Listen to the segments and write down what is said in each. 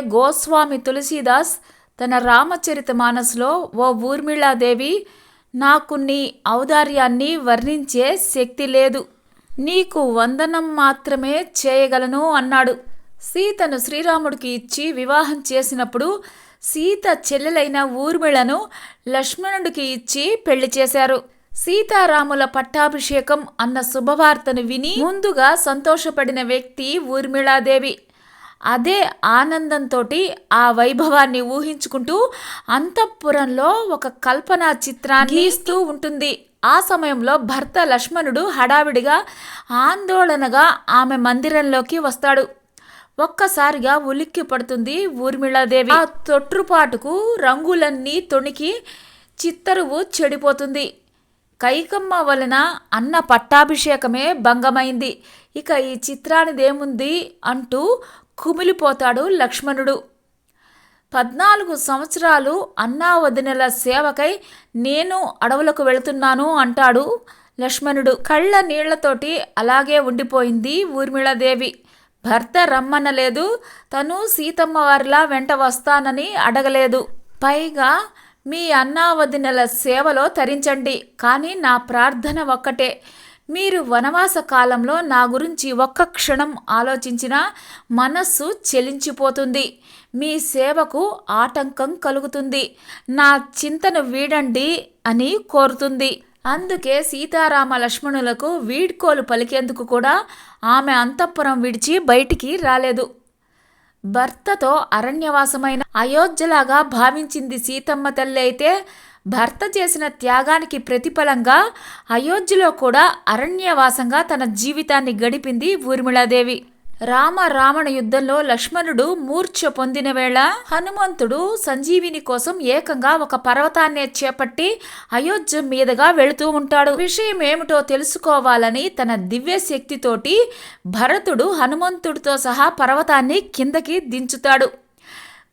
గోస్వామి తులసీదాస్ తన రామచరిత మానస్లో ఓ ఊర్మిళాదేవి నాకు నీ ఔదార్యాన్ని వర్ణించే శక్తి లేదు. నీకు వందనం మాత్రమే చేయగలను అన్నాడు. సీతను శ్రీరాముడికి ఇచ్చి వివాహం చేసినప్పుడు సీత చెల్లెలైన ఊర్మిళను లక్ష్మణుడికి ఇచ్చి పెళ్ళి చేశారు. సీతారాముల పట్టాభిషేకం అన్న శుభవార్తను విని ముందుగా సంతోషపడిన వ్యక్తి ఊర్మిళాదేవి. అదే ఆనందంతో ఆ వైభవాన్ని ఊహించుకుంటూ అంతఃపురంలో ఒక కల్పనా చిత్రాన్ని గీస్తూ ఉంటుంది. ఆ సమయంలో భర్త లక్ష్మణుడు హడావిడిగా ఆందోళనగా ఆమె మందిరంలోకి వస్తాడు. ఒక్కసారిగా ఉలిక్కి పడుతుంది ఊర్మిళాదేవి. ఆ తొట్రుపాటుకు రంగులన్నీ తొణికి చిత్తరువు చెడిపోతుంది. కైకమ్మ వలన అన్న పట్టాభిషేకమే భంగమైంది. ఇక ఈ చిత్రానిదేముంది అంటూ కుమిలిపోతాడు లక్ష్మణుడు. పద్నాలుగు సంవత్సరాలు అన్నా వదినల సేవకై నేను అడవులకు వెళుతున్నాను అంటాడు లక్ష్మణుడు. కళ్ళ నీళ్ళతోటి అలాగే ఉండిపోయింది ఊర్మిళాదేవి. భర్త రమ్మనలేదు తను సీతమ్మ వారిలా వెంట వస్తానని అడగలేదు. పైగా మీ అన్నావదినల సేవలో తరించండి కానీ నా ప్రార్థన ఒక్కటే. మీరు వనవాస కాలంలో నా గురించి ఒక్క క్షణం ఆలోచించిన మనస్సు చెలించిపోతుంది. మీ సేవకు ఆటంకం కలుగుతుంది. నా చింతను వీడండి అని కోరుతుంది. అందుకే సీతారామ లక్ష్మణులకు వీడ్కోలు పలికేందుకు కూడా ఆమె అంతఃపురం విడిచి బయటికి రాలేదు. భర్తతో అరణ్యవాసమైన అయోధ్యలాగా భావించింది సీతమ్మ తల్లి అయితే భర్త చేసిన త్యాగానికి ప్రతిఫలంగా అయోధ్యలో కూడా అరణ్యవాసంగా తన జీవితాన్ని గడిపింది ఊర్మిళాదేవి. రామ రావణ యుద్ధంలో లక్ష్మణుడు మూర్ఛ పొందిన వేళ హనుమంతుడు సంజీవిని కోసం ఏకంగా ఒక పర్వతాన్ని చేపట్టి అయోధ్య మీదుగా వెళుతూ ఉంటాడు. విషయం ఏమిటో తెలుసుకోవాలని తన దివ్య శక్తితోటి భరతుడు హనుమంతుడితో సహా పర్వతాన్ని కిందకి దించుతాడు.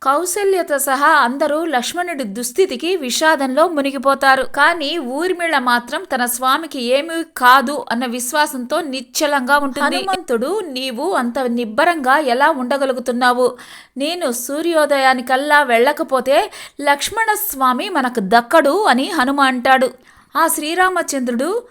కౌశల్యతో సహా అందరూ లక్ష్మణుడి దుస్థితికి విషాదంలో మునిగిపోతారు. కానీ ఊర్మిళ మాత్రం తన స్వామికి ఏమీ కాదు అన్న విశ్వాసంతో నిశ్చలంగా ఉంటుంది. హనుమంతుడు నీవు అంత నిబ్బరంగా ఎలా ఉండగలుగుతున్నావు? నేను సూర్యోదయానికల్లా వెళ్ళకపోతే లక్ష్మణ స్వామి మనకు దక్కడు అని హనుమ అంటాడు. ఆ శ్రీరామచంద్రుడు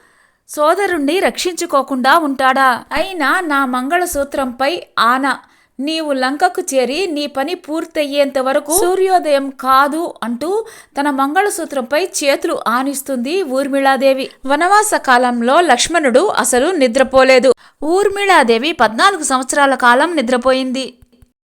సోదరుణ్ణి రక్షించుకోకుండా ఉంటాడా? అయినా నా మంగళసూత్రంపై ఆన నీవు లంకకు చేరి నీ పని పూర్తయ్యేంత వరకు సూర్యోదయం కాదు అంటూ తన మంగళసూత్రంపై చేతులు ఆనిస్తుంది ఊర్మిళాదేవి. వనవాస కాలంలో లక్ష్మణుడు అసలు నిద్రపోలేదు. ఊర్మిళాదేవి పద్నాలుగు సంవత్సరాల కాలం నిద్రపోయింది.